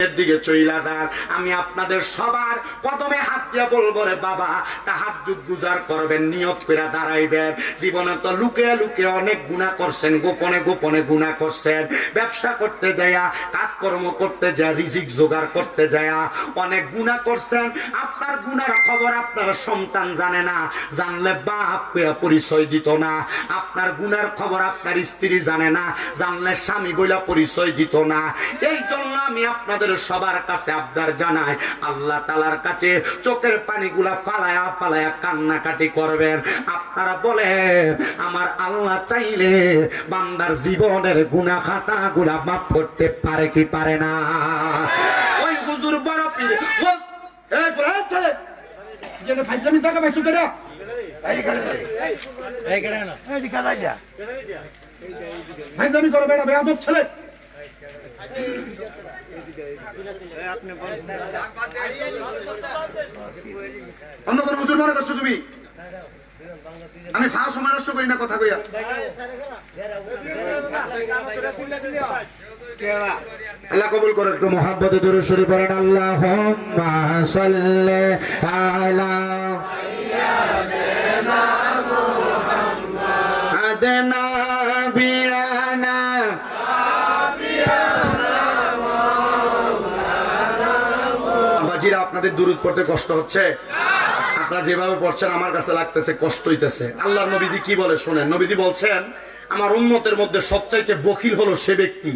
দিকে চইলা যান। আমি আপনাদের সবার কদমে হাত দিয়ে বলব রে বাবা, তাহাজ্জুদ গুজার করবেন, নিয়ত করে দাঁড়াইবেন। জীবনে তো লুকে লুকে অনেক গুণা করছেন, গোপনে গোপনে গুণা করছেন। ব্যবসা করতে যায়া কাজকর্ম করতে যায় রিজিক জোগাড় করতে যায়া অনেক গুণা করছেন। আপনার গুনার খবর আপনার সন্তান জানে না। জানলে বাপ কইয়া পরিচয় দিত না। আপনার গুনার খবর আপনার স্ত্রী জানে না। জানলে স্বামী বইলা পরিচয় দিত না। এই জন্য আমি আপনাদের সবার কাছে আবদার জানায় আল্লাহ তালার কাছে চোখের পানিগুলা ফালায়া ফালায়া কান্নাকাটি করবেন। আপনারা বলেন আমার আল্লাহ চাইলে বান্দার জীবনের গুনা খাতা গুলা মাফ করতে পারে কি পারে না? ওই হুজুর বড় পীর এই ফুলা, এই ছেলে, যেন ফাইজলামি থাকা করো বেটা বেয়াদব ছেলে। অন্য কোনো মনে তুমি? আমি ফাঁস সময় করি না কথা কইয়া। আল্লাহ কবুল করে, একটু মোহাব্বতে দূরে শুরু করেন আল্লাহ সাল্লে আলা আপনাদের দূরত পড়তে কষ্ট হচ্ছে? আপনারা যেভাবে পড়ছেন, আমার কাছে লাগতেছে কষ্ট হইতেছে। আল্লাহর নবীজি কি বলে শোনেন? নবীজি বলছেন, আমার উন্মতের মধ্যে সবচাইতে বকিল হলো সে ব্যক্তি,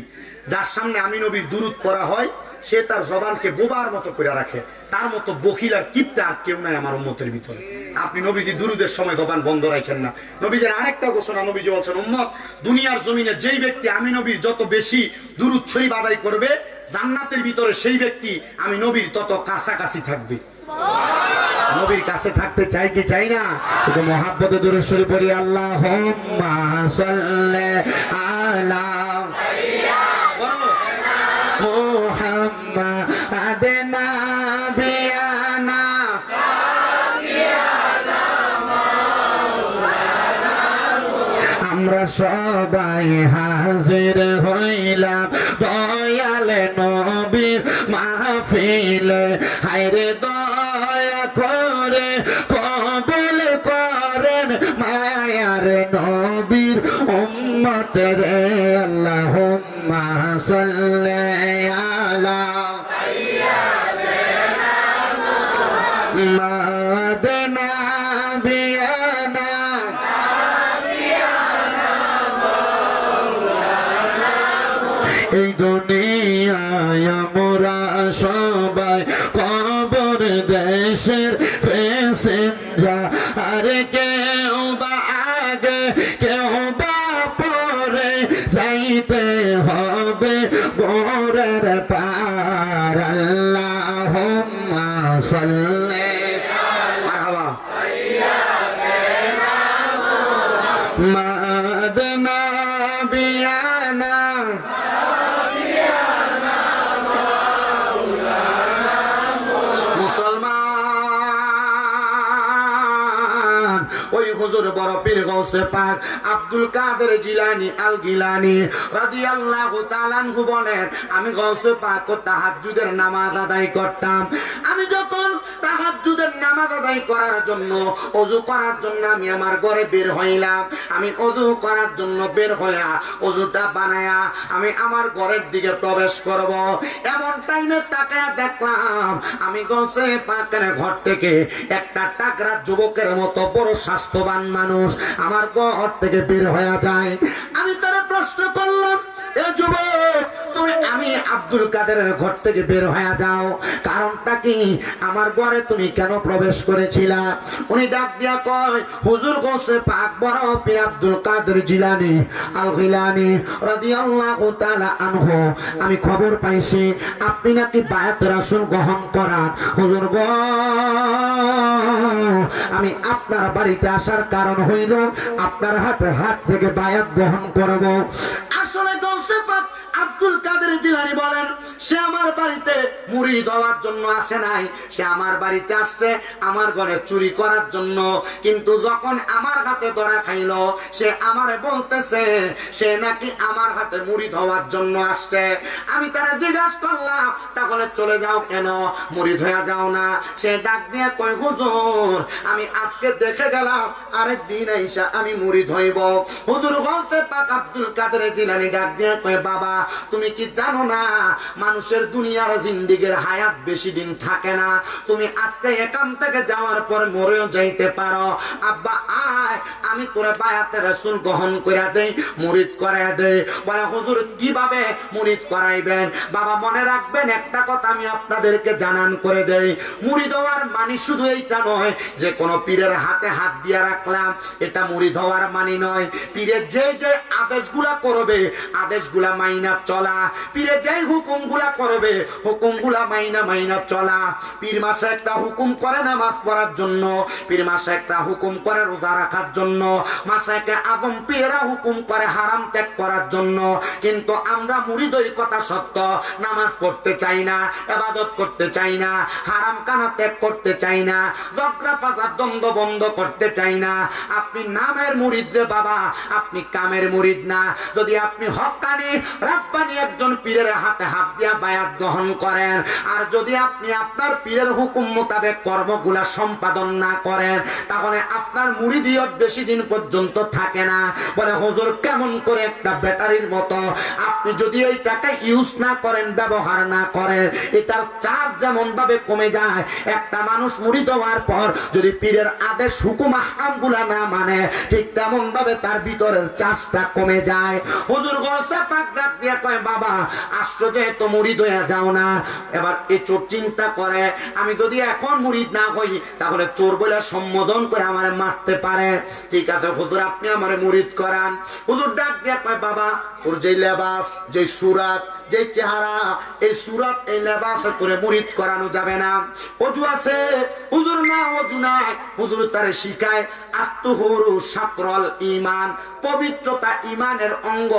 যার সামনে আমি নবীর দূরত করা হয়, সে তার জবানকে বোবার মতো করে রাখে। তার মতো বকিল আর কিপটা আর কেউ নাই আমার উন্মতের ভিতরে। আপনি নবীজি দুরুদের সময় জবান বন্ধ রাখেন না। নবীজির আরেকটা ঘোষণা, নবীজি বলছেন, উম্মত, দুনিয়ার জমিনে যেই ব্যক্তি আমি নবীর যত বেশি দুরুদ শরীফ আদায় করবে জান্নাতের ভিতরে সেই ব্যক্তি আমি নবীর তত কাছাকাছি থাকবে। নবীর কাছে থাকতে চাই কি চাই না? কিন্তু মহাব্বতে দূরে সরে পড়ি আল্লাহ আমরা সবাই হাজির। হাইরে দয়া করে কবুল করেন মায়ার নবীর উম্মত রে আল্লাহ আলা মাদনা ওই হুজুর বড় পীর গৌসে পাক আব্দুল কাদের জিলানি আল গিলানি রাদিয়াল্লাহু তাআলাহু বলেন, আমি গৌসে পাক ও তাহাজ্জুদের নামাজ আদায় করতাম। আমি যখন তাহাজ্জুদের নামাজ আদায় করার জন্য ওযু করার জন্য আমি আমার ঘরে বের হইলাম। আমি ওযু করার জন্য বের হইয়া ওযুটা বানায়া আমি আমার ঘরের দিকে প্রবেশ করব। এমন টাইমে তাকায়া দেখলাম, আমি গৌসে পাকের ঘর থেকে একটা টাকরা যুবকের মতো বড় স্বাস্থ্যবান মানুষ আমার ঘর থেকে বের হয়ে যায়। আমি তারা প্রশ্ন করলাম, এ যুবক আমি আব্দুল কাদেরের ঘর থেকে বের হয়ে যাও। কারণটা কি? আমার ঘরে তুমি কেন প্রবেশ করেছিলা? উনি ডাক দিয়া কয়, হুজুর গোসে পাক বড় পীর আব্দুল কাদের জিলানি আল গিলানি রাদিয়াল্লাহু তাআলা আনহু। আমি খবর পাইছি, আপনি নাকি বায়াত রাসূল গ্রহণ করান। হুজুর গো, আমি আপনার বাড়িতে আসার কারণ হইল আপনার হাতে হাত থেকে বায়াত গ্রহণ করব। আসলে গৌসে পাক আব্দুল কাদের জিলানি বলেন, সে আমার বাড়িতে মুড়ি দেওয়ার জন্য আসে নাই। সে আমার বাড়িতে আসছে আমার ঘরে চুরি করার জন্য। কিন্তু যখন আমার হাতে ধরা খাইলো, সে আমারে বলতেছে, সে নাকি আমার হাতে মুড়ি ধোয়ার জন্য আসছে। আমি তারা করলাম, তাহলে চলে যাও কেন? মুড়ি ধোয়া যাও না। সে ডাক দিয়ে কই হুজুর, আমি আজকে দেখে গেলাম, আরেক দিন আইসা আমি মুড়ি ধইব। হুজুর বলতে পাক আব্দুল কাদের জিলানি ডাক দিয়ে কই বাবা, তুমি কি জানো না, মানুষের দুনিয়ার জিন্দিগির হায়াত বেশি দিন থাকে না। তুমি আজকে এখান থেকে যাওয়ার পর মরেও যাইতে পারো। আব্বা, আয়, আমি তোরে বায়াতে রসুল গ্রহণ করে দেই, মুরিদ করে দেই। বলে, হুজুর, কীভাবে মুরিদ করাইবেন? বাবা, মনে রাখবেন, একটা কথা আমি আপনাদেরকে জানান করে দেই। মুরিদ হওয়ার মানি শুধু এইটা নয়, যে কোনো পীরের হাতে হাত দিয়ে রাখলাম, এটা মুরিদ হওয়ার মানি নয়। পীরের যে যে আদেশগুলা করবে, আদেশগুলা মাইনা চলা। পীরে যেই হুকুমগুলা করবে, হুকুমগুলা মাইনা মাইনা চলা। পীর মাসে একটা হুকুম করে নামাজ পড়ার জন্য, পীর মাসে একটা হুকুম করে রোজা রাখার জন্য, মাসে একে আজম পীরেরা হুকুম করে হারাম ত্যাগ করার জন্য। কিন্তু আমরা মুড়িদই কথা সত্য, নামাজ পড়তে চাই না, এবাদত করতে চাই না, হারাম কানা ত্যাগ করতে চাই না, ঝগড়া ফাসাদ দ্বন্দ্ব বন্ধ করতে চাই না। আপনি নামের মুরিদ রে বাবা, আপনি কামের মুরিদ না। যদি আপনি হকানি, রাব্বানি একজন পীরের হাতে হাত দিয়া বায়াত গ্রহণ করেন। আর যদি আপনি আপনার পীরের হুকুম মোতাবেক কর্মগুলা সম্পাদন না করেন, তাহলে আপনার মুরিদিয়ত বেশি দিন পর্যন্ত থাকে না। বলে, হুজুর, কেমন করে একটা ব্যাটারির মতো আপনি যদি এই টাকা ইউজ না করেন, ব্যবহার না করেন, এটার চার্জ যেমন ভাবে কমে যায়, একটা মানুষ মুড়ি দেওয়ার পর যদি পীরের আদেশ হুকুম আহকামগুলা না মানে ঠিক তেমন ভাবে তার ভিতরের চার্জটা কমে যায়। হজুর গোসা পাক ডাক দিয়া কয়, বাবা আশ্চর্য তো মুড়ি হয়ে যাও না। এবার এই চোর চিন্তা করে, আমি যদি এখন না হই তাহলে চোর বলে সম্বোধন করে আমারে মারতে পারে। ঠিক আছে, হুজুর, আপনি আমারে করান। হুজুর ডাক দিয়া কয়, বাবা, তোর যে লেবাস যে সুরাত যে চেহারা, এই সুরাত, এই লেবাস করে মুড়িদ করানো যাবে না। অজু আছে, হুজুর না অজু হুজুর তারে সাকরল ইমান, পবিত্রতা ইমানের অঙ্গ।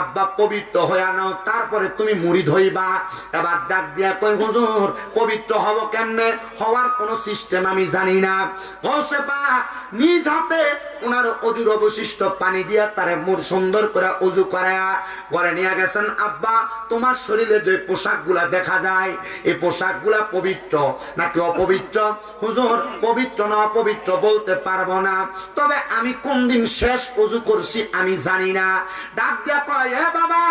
আব্বা, পবিত্র হইয়া নাও তারপরে তুমি মুড়িদ হইবা এবার ডাক দিয়া কই হুজুর, পবিত্র হব কেমনে? হওয়ার কোনো সিস্টেম আমি জানি না। কৌশে পা নিজ হাতে ওনার অজুর অবশিষ্ট পানি দিয়া তারে মুর সুন্দর করে অজু করায়া ঘরে নিয়ে গেছেন। আব্বা, তোমার শরীরে যে পোশাকগুলা দেখা যায়, এই পোশাকগুলা পবিত্র, নাকি অপবিত্র? হুজুর, পবিত্র না অপবিত্র বলতে পারব না। তবে আমি কোন দিন শেষ অজু করছি আমি জানি না। ডাক দিয়া কয় হে বাবা,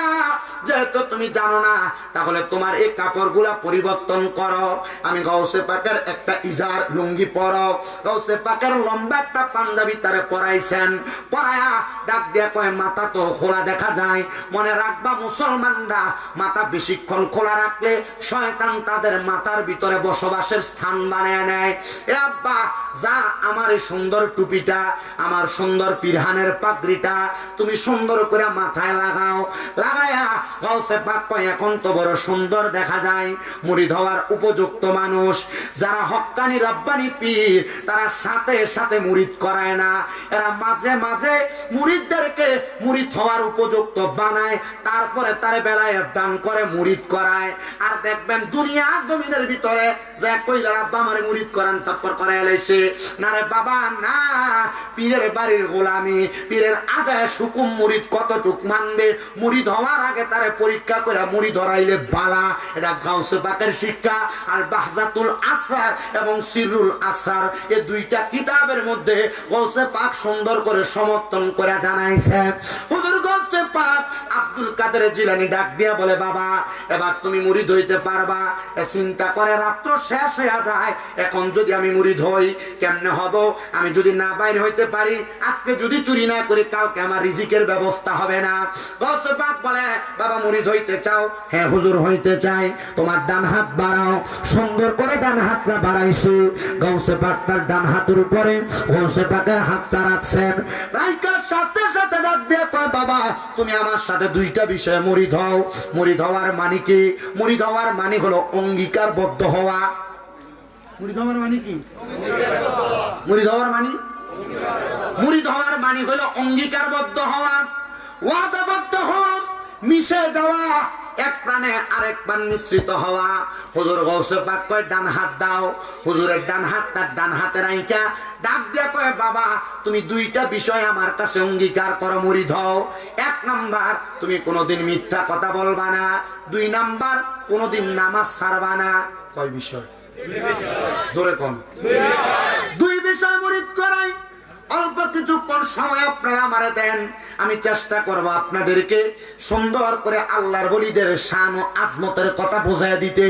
যেহেতু তুমি জানো না, তাহলে তোমার এই কাপড়গুলা পরিবর্তন করো। আমি গৌসে পাকের একটা ইজার লুঙ্গি পরো। গৌসে পাকের লম্বা একটা পাঞ্জাবি তারে পরাইছেন পরায়া ডাক দিয়া কয় মাথা তো খোলা দেখা যায়। মনে রাখবা মুসলমানরা মাথা বেশিক্ষণ খোলা রাখলে শয়তান তাদের মাথার ভিতরে বসবাসের স্থান বানিয়ে নেয়। এ আব্বা, যা আমার এই সুন্দর টুপিটা, আমার সুন্দর পিরহানের পাগড়িটা, তুমি সুন্দর করে মাথায় লাগাও। লাগায়া গাউসে পাক কয়, এখন তো বড় সুন্দর দেখা যায়। মুড়ি ধোয়ার উপযুক্ত মানুষ। যারা হক্কানি, রব্বানি পীর, তারা সাথে সাথে মুড়িদ করায় না। এরা মাঝে মাঝে মুড়িদদেরকে মুড়িদ হওয়ার উপযুক্ত বানায়, তারপরে তারে বেলায় দান করে মুড়িদ করায়। আর দেখবেন দুনিয়া জমিনের ভিতরে যে কইলা আব্বা আমারে মুড়িদ করান, তারপর করে এলাইছে না রে বাবা, না, পীরের বাড়ির গোলামি, পীরের আদেশ, হুকুম মুড়িদ কতটুক মানবে? মুড়িদ হওয়ার আগে তারে পরীক্ষা করে মুড়ি ধরাইলে বালা। এটা গাউসে পাকের শিক্ষা। আর বাহজাতুল আসার এবং সিরুল আসার এই দুইটা কিতাবের মধ্যে গৌসে পাক সুন্দর করে সমর্থন করে জানাইছে। হুজুর গৌসে পাক আব্দুল কাদের জিলানি ডাক দিয়া বলে, বাবা, এবার তুমি মুড়ি ধইতে পারবা। চিন্তা করে রাত্র শেষ হইয়া যায়। এখন যদি আমি মুড়ি ধই কেমনে হব? আমি যদি না বাইর হইতে পারি, আজকে যদি চুরি না করি, কালকে আমার রিজিকের ব্যবস্থা হবে না। গৌসে পাক বলে, বাবা মুড়ি ধইতে চাও? হ্যাঁ হুজুর, হইতে চাই। তোমার ডান হাত বাড়াও। সুন্দর করে ডান হাতটা বাড়াইছে। গৌসে পাক তার ডান হাতের উপরে গৌসে পাকের হাতটা রাখছেন। রাইকার সাথে সাথে ডাক দিয়ে কয়, বাবা, তুমি আমার সাথে দুইটা বিষয়ে মুড়ি ধও মুড়ি ধওয়ার মানে কি? মুড়ি ধওয়ার মানে হলো অঙ্গীকারবদ্ধ হওয়া। মুড়ি ধওয়ার মানে কি? মুড়ি ধওয়ার মানে? মুড়ি ধওয়ার মানে হলো অঙ্গীকারবদ্ধ হওয়া। ওয়াদাবদ্ধ হওয়া, মিশে যাওয়া। এক প্রাণে আরেক প্রাণ মিশ্রিত হওয়া হুজুর গৌসে পাক কয় ডান হাত দাও হুজুরের ডান হাত তার ডান হাতে আইকা ডাক দিয়া কয় বাবা তুমি দুইটা বিষয় আমার কাছে অঙ্গীকার করো মুড়ি ধও এক নাম্বার তুমি কোনোদিন মিথ্যা কথা বলবা না দুই নাম্বার কোনোদিন নামাজ ছাড়বা না কয় বিষয় জোরে কম দুই বিষয় মুরিদ করাই অল্প কিছুক্ষণ সময় আপনারা আমারে দেন, আমি চেষ্টা করব আপনাদেরকে সুন্দর করে আল্লাহর হলিদের শান ও আজমতের কথা বোঝায় দিতে।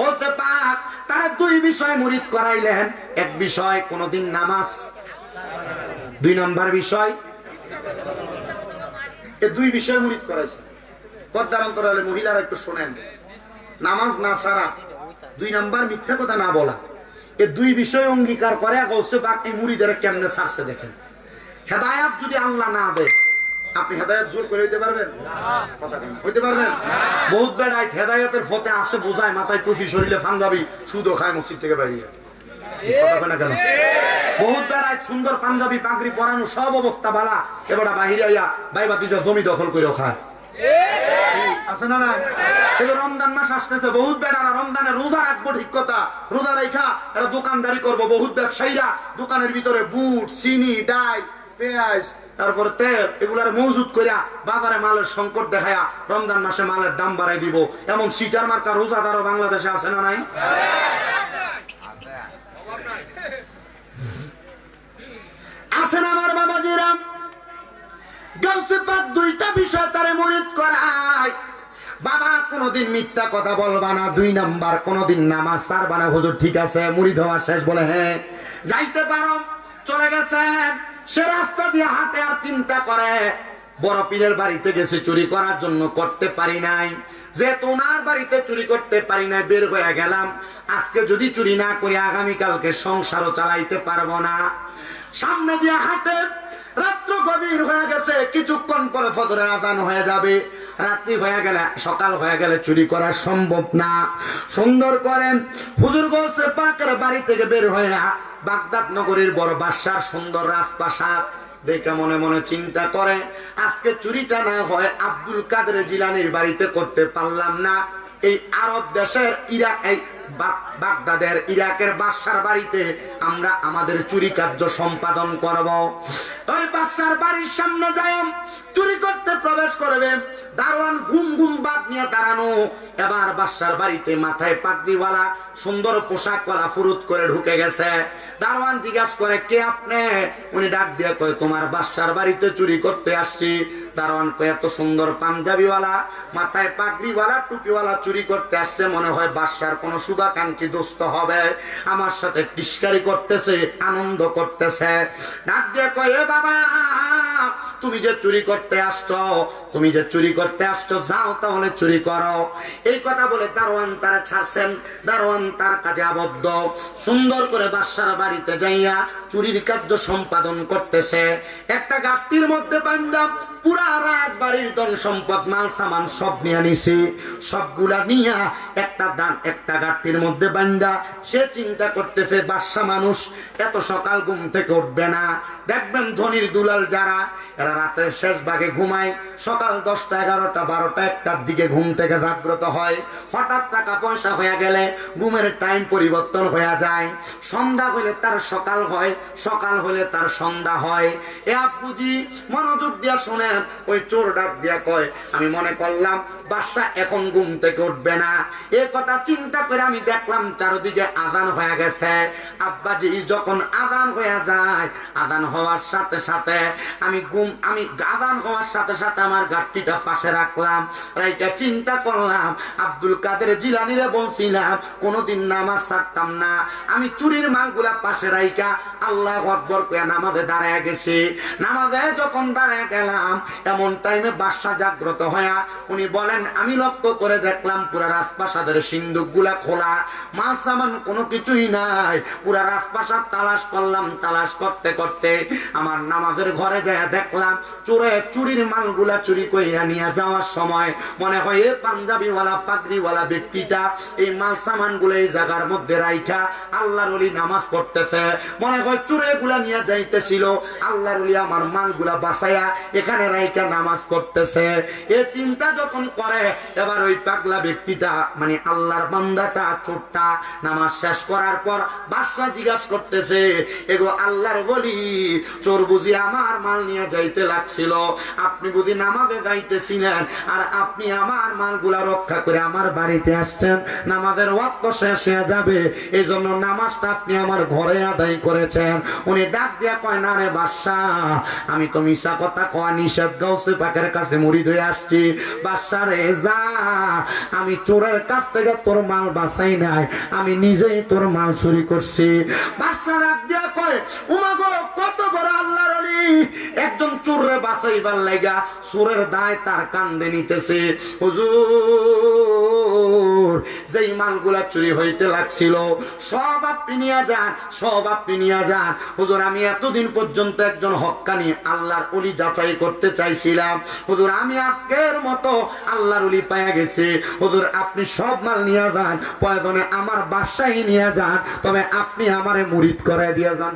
বলতে পাক, তারা দুই বিষয় মুরিদ করাইলেন। এক বিষয়, কোনোদিন নামাজ। দুই নম্বর বিষয়, এ দুই বিষয় মুরিদ করাইছে পর্দার অন্তরালে মহিলারা একটু শোনেন। নামাজ না সারা দুই নাম্বার মিথ্যা কথা না বলা। দুই বিষয় অঙ্গীকার করে গৌসে পাক এই মুড়িদের কেমনে ছাড়ছে দেখেন। হেদায়াত যদি আল্লাহ না দেয়, আপনি হেদায়াত জোর করে হইতে পারবেন? হইতে পারবেন? বহুত বেড়ায় হেদায়াতের ফতে আসে বোঝায়, মাথায় টুপি শরীরে ফাঙ্গাবি সুদও খায়, মসজিদ থেকে বেরিয়ে। বহুত বেড়ায় সুন্দর পাঞ্জাবি, পাগড়ি পরানো সব অবস্থা বালা, এবার বাহিরে আইয়া বাইবা তুই জমি দখল করে খায়। আছে না না এবার রমজান মাস আসতেছে, বহুত বেড়ারা রমজানে রোজা রাখব ঠিক কথা। রোজা রেখা এরা দোকানদারি করব, বহুত ব্যবসায়ীরা। দোকানের ভিতরে বুট, চিনি, ডাই, পেঁয়াজ, তারপরে তেল, এগুলার মজুত করিয়া বাজারে মালের সংকট দেখায়া রমজান মাসে মালের দাম বাড়াই দিব। এমন সিটার মার্কা রোজাদারও বাংলাদেশে আছে না নাই? আসেন আমার বাবাজিরাম গাউসে পাক দুইটা বিষয় তারে মরিত করায়। বাবা, কোনদিন মিথ্যা কথা বলবা না, দুই নাম্বার, কোনদিন নামাজ ছাড়বা না। হুজুর, ঠিক আছে, মুড়ি ধোয়া শেষ বলে হ্যাঁ যাইতে পারো, চলে গেছেন। সে রাস্তা দিয়ে হাতে আর চিন্তা করে, বড় পীরের বাড়িতে গেছে, চুরি করার জন্য করতে পারি নাই। যে তোনার বাড়িতে চুরি করতে পারি নাই, বের হয়ে গেলাম। আজকে যদি চুরি না করি, আগামীকালকে সংসারও চালাইতে পারব না। সামনে দিয়ে হাঁটে রাত্র গভীর হয়ে গেছে, কিছুক্ষণ পরে ফজরের আজান হয়ে যাবে। রাত্রি হয়ে গেলে, সকাল হয়ে গেলে চুরি করা সম্ভব না। সুন্দর করে হুজুর বলছে, পাকের বাড়ি থেকে বের হয়ে বাগদাদ নগরীর বড় বাসার সুন্দর রাজপ্রাসাদ। দেখে মনে মনে চিন্তা করে, আজকে চুরিটা না হয় আব্দুল কাদের জিলানির বাড়িতে করতে পারলাম না। এই আরব দেশের ইরাক এই বাগদাদের ইরাকের বাদশার বাড়িতে আমরা আমাদের চুরি কার্য সম্পাদন করব। ওই বাদশার বাড়ির সামনে যাই চুরি করতে প্রবেশ করবে। দারোয়ান ঘুম ঘুম বাদ নিয়ে দাঁড়ানো। এবার বাদশার বাড়িতে মাথায় পাগড়িওয়ালা সুন্দর পোশাক পোশাকওয়ালা ফুরুত করে ঢুকে গেছে। দারোয়ান জিজ্ঞাসা করে, কে আপনি? উনি ডাক দিয়ে কয়, তোমার বাদশার বাড়িতে চুরি করতে আসছি। দারোয়ান কয়, এত সুন্দর পাঞ্জাবিওয়ালা, মাথায় পাগড়িওয়ালা, টুপিওয়ালা চুরি করতে আসছে। মনে হয় বাদশার কোনো শুভাকাঙ্ক্ষী দোস্ত হবে। আমার সাথে টিস্কারি করতেছে, আনন্দ করতেছে। ডাক দিয়ে কয় বাবা, তুমি যে চুরি করতে আসছো, তুমি যে চুরি করতে আসছো, যাও তাহলে চুরি করো। এই কথা বলে দারোয়ান তারা ছাড়ছেন। দারোয়ান তার কাজে আবদ্ধ। সুন্দর করে বাদশার বাড়িতে যাইয়া চুরির কার্য সম্পাদন করতেছে। একটা গাড়ির মধ্যে বান্দা পুরা রাত বাড়ির ধন সম্পদ, মাল, সামান সব নিয়ে নিছে। সবগুলা নিয়া একটা দান, একটা গাঠির মধ্যে বান্দা সে চিন্তা করতেছে, বাদশা মানুষ, এত সকাল ঘুম থেকে উঠবে না। দেখবেন ধনির দুলাল যারা, এরা রাতের শেষ ভাগে ঘুমায়, সকাল দশটা, এগারোটা, বারোটা, একটার দিকে ঘুম থেকে জাগ্রত হয়। হঠাৎ টাকা পয়সা হয়ে গেলে ঘুমের টাইম পরিবর্তন হয়ে যায়। সন্ধ্যা হলে তার সকাল হয়, সকাল হলে তার সন্ধ্যা হয়। এ আব্বুজি, মনোযোগ দিয়া শোনেন, ওই চোর ডাক দিয়া কয়, আমি মনে করলাম বাদশা এখন ঘুম থেকে উঠবে না। এ কথা চিন্তা করে আমি দেখলাম চারদিকে আদান হয়ে গেছে। আব্বাজি যখন আদান হয়ে যায় আদান হওয়ার সাথে সাথে আমি ঘুম, আমি আদান হওয়ার সাথে সাথে আমার গাড়িটা পাশে রাখলাম। রাইটা চিন্তা করলাম, আব্দুল কাদের জিলানিরে বলছিলাম, কোনোদিন নামাজ ছাড়তাম না। আমি চুরির মালগুলা পাশে রাইকা আল্লাহ আকবর কয়া নামাজে দাঁড়ায় গেছি। নামাজে যখন দাঁড়ায় গেলাম, এমন টাইমে বাদশা জাগ্রত হয়া উনি বলেন আমি লক্ষ্য করে দেখলাম পুরা রাজপ্রাসাদের সিন্ধুকগুলা খোলা, মাল সামান কোনো কিছুই নাই। পুরা রাজপ্রাসাদ তালাশ করলাম, তালাশ করতে করতে আমার নামাজের ঘরে যায় দেখলাম, চোরে চুরির মালগুলা চুরি কইরা নিয়ে যাওয়ার সময় মনে হয়, এ পাঞ্জাবিওয়ালা, পাগড়িওয়ালা ব্যক্তিটা এই মাল সামানগুলো এই জায়গার মধ্যে রাইখা আল্লাহর ওলি নামাজ পড়তেছে। মনে হয় চুরে গুলা নিয়ে যাইতেছিল, আল্লাহর ওলি আমার মালগুলা বাসায়া এখানে রাইখা নামাজ পড়তেছে। এ চিন্তা যখন পরে এবার ওই পাগলা ব্যক্তিটা মানে আল্লাহর বান্দাটা চোরটা নামাজ শেষ করার পর বাদশা জিজ্ঞাসা করতেছে, এগো আল্লাহর বলি চোর বুঝি আমার মাল নিয়ে যাইতে লাগছিল। আপনি বুঝি নামাজে যাইতেছিলেন আর আপনি আমার মালগুলা রক্ষা করে আমার বাড়িতে আসছেন। নামাজের ওয়াক্ত শেষ হয়ে যাবে। এই জন্য নামাজটা আপনি আমার ঘরে আদায় করেছেন। উনি ডাক দিয়া কয়, না রে বাদশা, আমি তো মিশা কথা কয়া নিষেধ, গাউসে পাকের কাছে মুড়ি ধুয়ে আসছি। বাদশা যা, আমি চোরের কাছ থেকে তোর মাল বাঁচাই নাই, আমি নিজেই তোর মাল চুরি করছি। বাসা রাগ দিয়া কয়, উমাগো, কত একজন চোররে বাঁচাইবার লাগা চোরের দায় তার কান্দে নিতেছে। হুজুর, যেই মালগুলা চুরি হইতে লাগছিল, সব আপনি নিয়ে যান, সব আপনি নিয়ে যান। হুজুর, আমি এতদিন পর্যন্ত একজন হক্কানি আল্লাহর অলি যাচাই করতে চাইছিলাম। হুজুর, আমি আজকের মতো আল্লাহর অলি পাইয়া গেছি। হুজুর, আপনি সব মাল নিয়ে যান প্রয়োজনে আমার বাসায় নিয়ে যান, তবে আপনি আমারে মুরিদ করাই দিয়ে যান।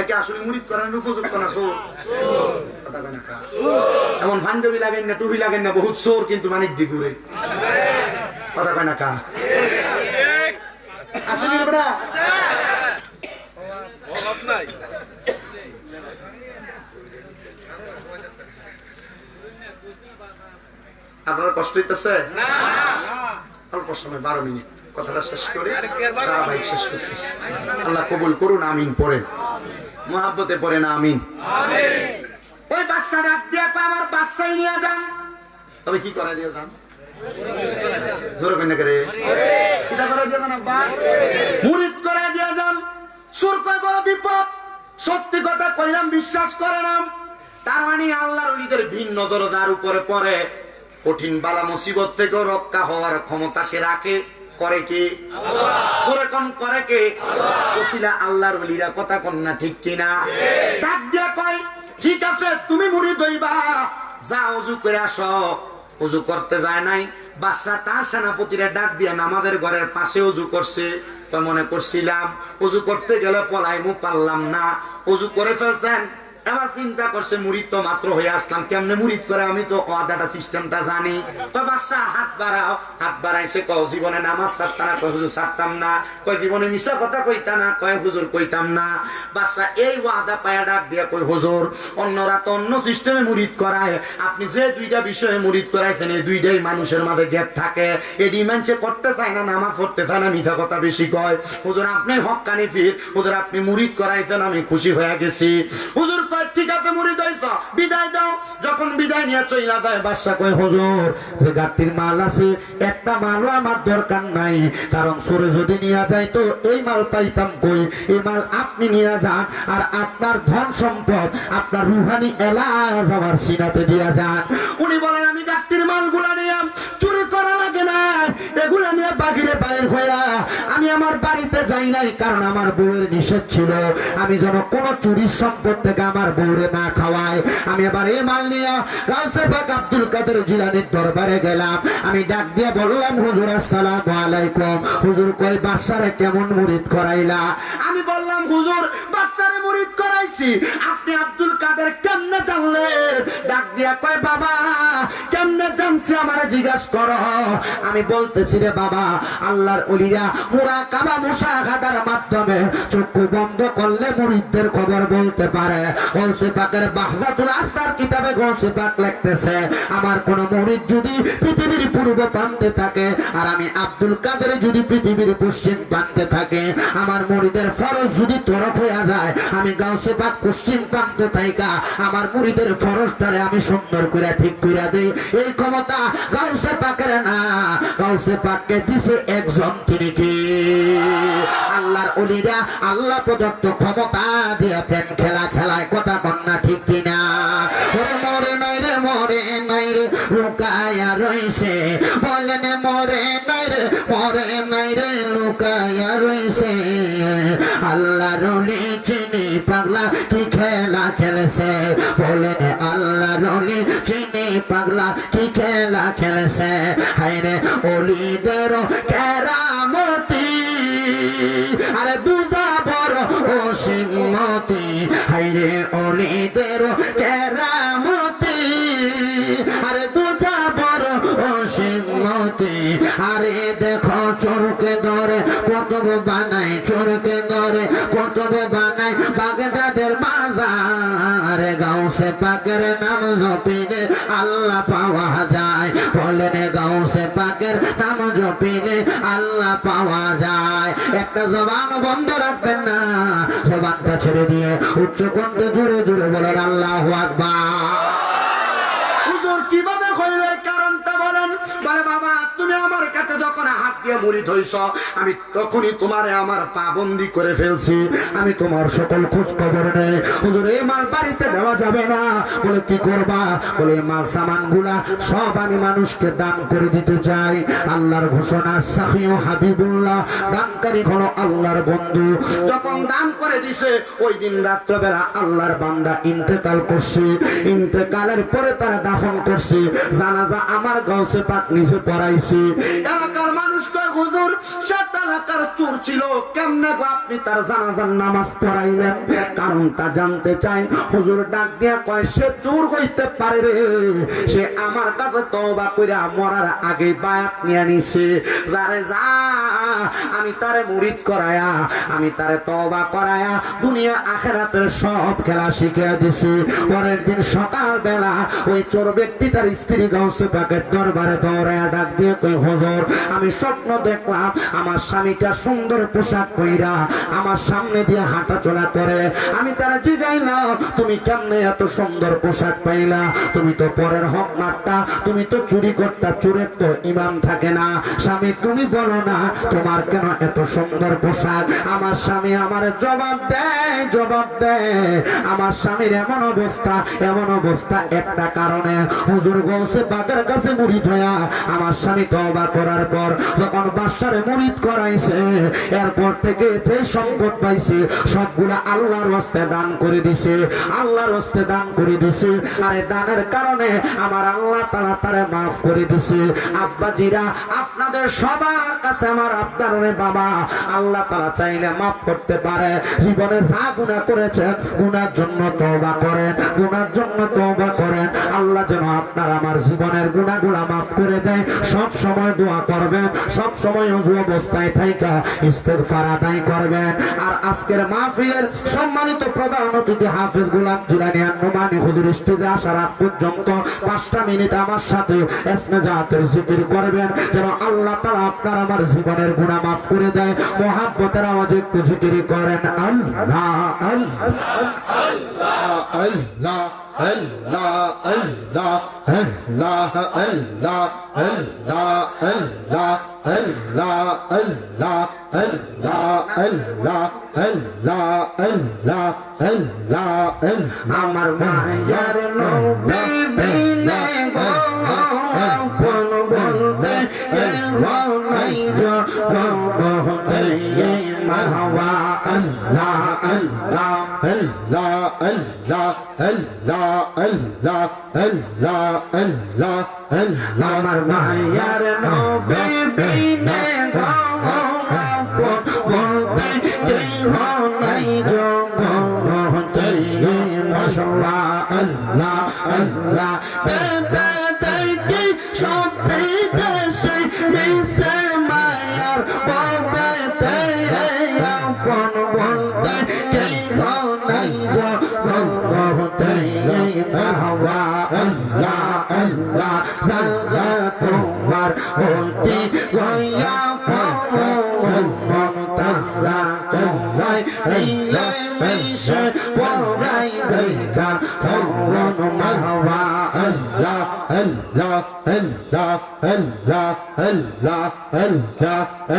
একে আসলে মুরিদ করার উপযুক্ত না সোর কথা না। এমন পাঞ্জাবি লাগেন না, টুপি লাগেন না, বহুত সোর কিন্তু মানিক দি ঘুরে। কথা কয় না কা আছে কি বেটা। আপনার কষ্ট হইতেছে? অল্প সময়, বারো মিনিট। কথাটা শেষ করে। ধারাবাহিক শেষ করতেছি। আল্লাহ কবুল করুন, আমিন পড়েন। মহাব্বতে পড়ে না আমিন। ওই বাচ্চা ডাক দিয়া আমার বাচ্চাই নিয়ে যান। তবে কি করে দিয়ে যান? জোরে কন্যা করে। কিটা করে দিয়ে যান আব্বা? মুরিদ করে দিয়ে যান। সুর বড় বিপদ। সত্যি কথা কইলাম বিশ্বাস করে নাম তার মানে আল্লাহর ওলিদের ভিন্ন দরদার উপরে পড়ে। কঠিন বালা মুসিবত থেকেও রক্ষা হওয়ার ক্ষমতা সে রাখে। করে কি? করে কোন করে কে? ওসিলা আল্লাহর ওলিরা কথা কন না ঠিক কিনা? ডাক দিয়া কয়, ঠিক আছে, তুমি মুড়ি দইবা যা অজু করে আসো। অজু করতে যায় নাই। বাচ্চা তার সেনাপতিরা ডাক দিয়া নামাজের ঘরের পাশে অজু করছে। তো মনে করছিলাম, অজু করতে গেলে পলাই মুখ পারলাম না। অজু করে ফেলছেন। এবার চিন্তা করছে, মুড়িদ তো মাত্র হয়ে আসলাম, কেমনে মুড়িদ করে? আমি তো আদাটা সিস্টেমটা জানি। তো বাচ্চা হাত বাড়াও। হাত বাড়াইছে কও জীবনে নামাজ ছাড়তা না, কয়, হুজুর ছাড়তাম না। কয়, জীবনে মিশা কথা কইতা না, কয়, হুজুর কইতাম না। বাচ্চা এই ওয়াদা পায়া ডাক দিয়া কই হুজুর, অন্যরা তো অন্য সিস্টেমে মুড়িদ করায়। আপনি যে দুইটা বিষয়ে মুড়িদ করাইছেন, এই দুইটাই মানুষের মাঝে গ্যাপ থাকে। এডি মানছে করতে চায় না, নামাজ পড়তে চায় না, মিথ্যা কথা বেশি কয়। হুজুর, আপনি হক্কানি ফির হুজুর, আপনি মুড়িদ করাইছেন, আমি খুশি হয়ে গেছি। হুজুর কয় নিয়ে মাল যদি নিয়ে তো এই মাল এই মাল আপনি নিয়ে আর আপনার ধন সম্পদ, আপনার রুহানি এলাজ আমার সিনাতে দিয়া যান। উনি বলেন, আমি গাড়ির মালগুলা নিয়ে চুরি করা লাগে না। এগুলা নিয়ে বাহিরে বাইর হইয়া আমি আমার বাড়িতে যাই নাই, কারণ আমার বউয়ের নিষেধ ছিল। আমি যেন কোন চুরির সম্পদ থেকে আমার বউরে না খাওয়াই। আমি এবার এই মাল নিয়ে গাউসে পাক আব্দুল কাদের জিলানির দরবারে গেলাম। আমি ডাক দিয়ে বললাম, হুজুর, আসসালাম আলাইকুম। হুজুর কই বাসারে কেমন মুরিদ করাইলা? আমি বললাম, হুজুর বাসারে মুরিদ করাইছি। আপনি আব্দুল কাদের কেমনে জানলেন? ডাক দিয়া কয়, বাবা, কেমনে জানছি আমারে জিজ্ঞাসা করো? আমি বলতেছি রে বাবা, আল্লাহর অলিরা মোরা কাবা মুসাহাদার মাধ্যমে চক্ষু বন্ধ করলে মুরিদদের খবর বলতে পারে। গলসে পাকের বাহদাতুল আফতার কিতাবে গলসে পাক লিখতেছে, আমার কোন মুরিদ যদি পৃথিবীর পূর্ব প্রান্তে থাকে আর আমি আব্দুল কাদের যদি পৃথিবীর পশ্চিম প্রান্তে থাকে, আমার মুরিদের ফরজ যদি তরফ হয়ে যায়, আমি গাউসে পাক পশ্চিম প্রান্ত থাইকা আমার মুরিদের ফরজটারে আমি সুন্দর করে ঠিক করে দেই। এই ক্ষমতা গাউসে পাকের না। কাউসে পাককে দিছে একজন তিনি কি আল্লাহর অলিরা আল্লাহ প্রদত্ত ক্ষমতা দিয়ে প্রেম খেলা খেলায় কথা কন্যা ঠিক কিনা? লুকায়া রইছে বলেন, মরে নাই রে, মরে নাই রে, লুকায়া রইছে আল্লাহ রলি চিনি পাগলা কি খেলা খেলেছে? বলেন আল্লাহ রলি চিনি পাগলা কি খেলা খেলেছে? হায়রে অলিদের কেরামতি, আরে বুঝা বড় ও সিংমতি হায়রে অলিদের কেরামতি। চোরকে ধরে কতব বানাই বাগদাদের পাকের নাম জপিলে আল্লাহ পাওয়া যায়। পাকের নাম জপিলে আল্লাহ পাওয়া যায়। একটা জবান বন্ধ রাখবেন না। জবানটা ছেড়ে দিয়ে উচ্চ কণ্ঠে জোরে বলেন, আল্লাহ আকবার। কাছে যখন হাত দিয়ে মুড়ি ধইছ, আমি তখনই তোমারে আমার পাবন্দি করে ফেলছি। আমি তোমার সকল খোঁজ খবর নেই। হুজুর এই মাল বাড়িতে নেওয়া যাবে না। বলে, কি করবা? বলে মাল সামানগুলা সব আমি মানুষকে দান করে দিতে চাই। আল্লাহর ঘোষণা সাফিও হাবিবুল্লাহ, দানকারী হলো আল্লাহর বন্ধু। যখন দান করে দিছে, ওই দিন রাত্রবেলা আল্লাহর বান্দা ইন্তেকাল করছে। ইন্তেকালের পরে তারা দাফন করছে। জানাজা আমার গাউসে পাক নিচে পড়াইছে। এলাকার মানুষ কয় হুজুর সাত এলাকার চোর ছিল। কেমনে আপনি তার নামাজ পড়াইলেন? কারণটা জানতে চাই। হুজুর ডাক দিয়া কয়, সে চোর হইতে পারে রে। সে আমার কাছে মরার আগে বায়াত নিয়ে নিছে। যারে যা, আমি তারে মুরিদ করায়া, আমি তারে তওবা করায়া দুনিয়া আখেরাতের সব খেলা শিখিয়ে দিছি। পরের দিন সকাল বেলা ওই চোর ব্যক্তিটার স্ত্রী গাউসে পাকের দরবারে দৌড়ায়া ডাক দিয়ে কই হুজুর, আমি স্বপ্ন দেখলাম, আমার স্বামীটা সুন্দর পোশাক কইরা আমার সামনে দিয়ে হাঁটা চলা করে। আমি তারা জিগাইলাম, তুমি কেমনে এত সুন্দর পোশাক পাইলা? তুমি তো পরের হক মারতা, তুমি তো চুরি করতা, চুরের তো ইমাম থাকে না। স্বামী, তুমি বলো না, তোমার কেন এত সুন্দর পোশাক? আমার স্বামী আমার জবাব দেয় জবাব দেয়। আমার স্বামীর এমন অবস্থা এমন অবস্থা একটা কারণে। হুজুর গৌসে বাগের কাছে মুড়িদ হইয়া আমার স্বামী তবা করার পর যখন বাসারে মুড়িদ করাইছে এরপর থেকে যে সম্পদ পাইছে, সবগুলা আল্লাহর হস্তে দান করে দিছে। আল্লাহর হস্তে দান করে দিছে। আর দানের কারণে আমার আল্লাহ তারা তারে মাফ করে দিছে। আব্বাজিরা, আপনাদের সবার কাছে আমার আপনার বাবা। আল্লাহ তারা চাইলে মাফ করতে পারে। জীবনে যা গুণা করেছেন গুনার জন্য তওবা করেন, গুনার জন্য তওবা করেন। আল্লাহ যেন আপনার আমার জীবনের গুণাগুলা মাফ করে দেয়। সব সময় দোয়া করবেন, সব সময় উজু অবস্থায় থাইকা ইস্তেগফার আদায় করবেন। আর আজকের মাহফিলের সম্মানিত প্রধান অতিথি হাফেজ গোলাম জিলানি আন্নমানি হুজুর স্টেজে আসার আগ পর্যন্ত পাঁচটা মিনিট আমার সাথে এসমে জিকির করবেন। যেন আল্লাহ তাআলা আপনার আমার জীবনের গুনাহ মাফ করে দেয়। মোহাব্বতের আওয়াজে একটু জিকির করেন। আল্লাহ আল্লাহ। Allah, Allah, Allah, Allah, Allah, Allah, Allah, Allah, Allah, Allah, Allah, Allah, Allah, Allah, আমার মায়ার নবী বিনে গো আপন বলতে নাই জগতে মাহওয়া Allah, Allah, Allah, Allah, Allah, আমার মায়ার নবী বিনে Allah, Allah, Allah, Allah,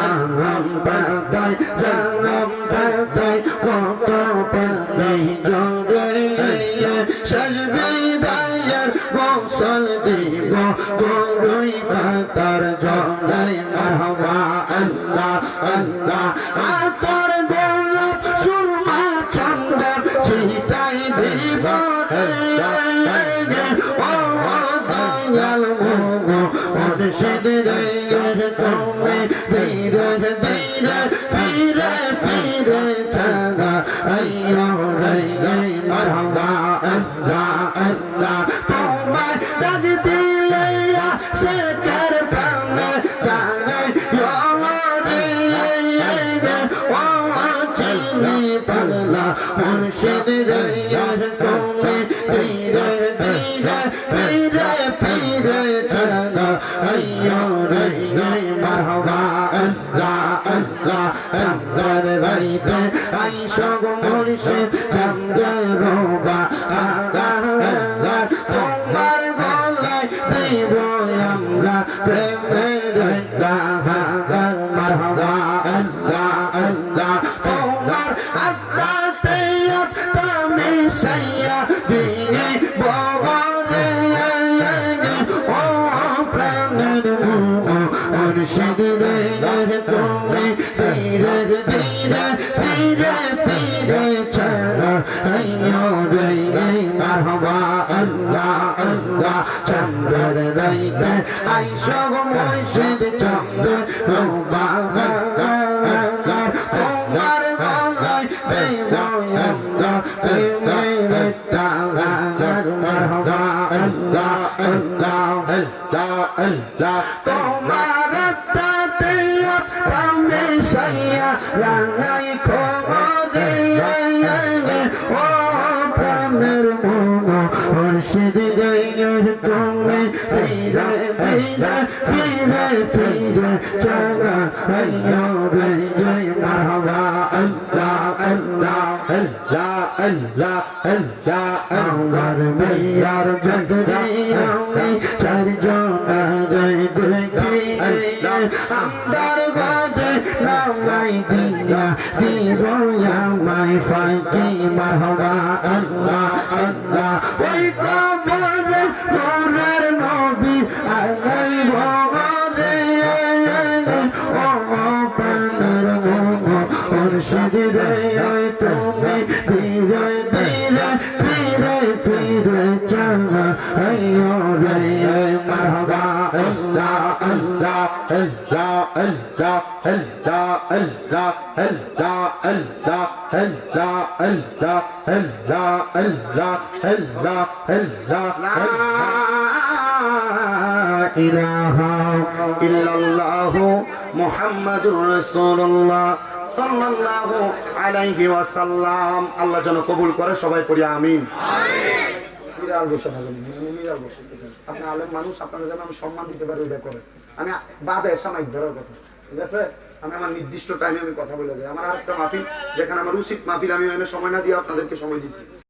আম পাতায় জান্নাম পাতায় কত পাতায় Hey, ইল্লাল্লাহু মুহাম্মাদুর রাসূলুল্লাহ সাল্লাল্লাহু আলাইহি ওয়াসাল্লাম। আল্লাহ যেন কবুল করে, সবাই পড়ি আমিন। আপনি আলেম মানুষ আপনারা যেন আমি সম্মান দিতে পারি ওইটা করে। আমি বাদে সামাইক ধরার কথা। ঠিক আছে? আমি আমার নির্দিষ্ট টাইমে আমি কথা বলে যাই। আমার আরেকটা মাহফিল, যেখানে আমার উচিত মাহফিল, আমি সময় না দিয়ে আপনাদেরকে সময় দিচ্ছি।